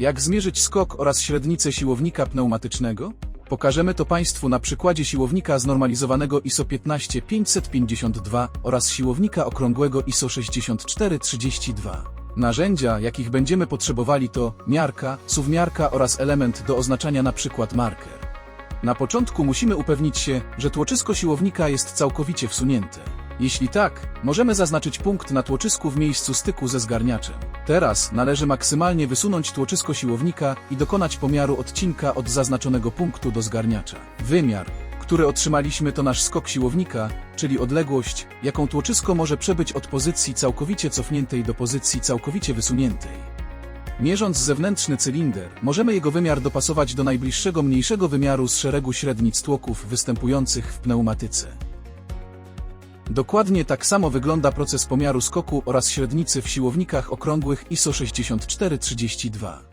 Jak zmierzyć skok oraz średnicę siłownika pneumatycznego? Pokażemy to Państwu na przykładzie siłownika znormalizowanego ISO 15552 oraz siłownika okrągłego ISO 6432. Narzędzia, jakich będziemy potrzebowali to miarka, suwmiarka oraz element do oznaczania np. marker. Na początku musimy upewnić się, że tłoczysko siłownika jest całkowicie wsunięte. Jeśli tak, możemy zaznaczyć punkt na tłoczysku w miejscu styku ze zgarniaczem. Teraz należy maksymalnie wysunąć tłoczysko siłownika i dokonać pomiaru odcinka od zaznaczonego punktu do zgarniacza. Wymiar, który otrzymaliśmy to nasz skok siłownika, czyli odległość, jaką tłoczysko może przebyć od pozycji całkowicie cofniętej do pozycji całkowicie wysuniętej. Mierząc zewnętrzny cylinder, możemy jego wymiar dopasować do najbliższego mniejszego wymiaru z szeregu średnic tłoków występujących w pneumatyce. Dokładnie tak samo wygląda proces pomiaru skoku oraz średnicy w siłownikach okrągłych ISO 6432.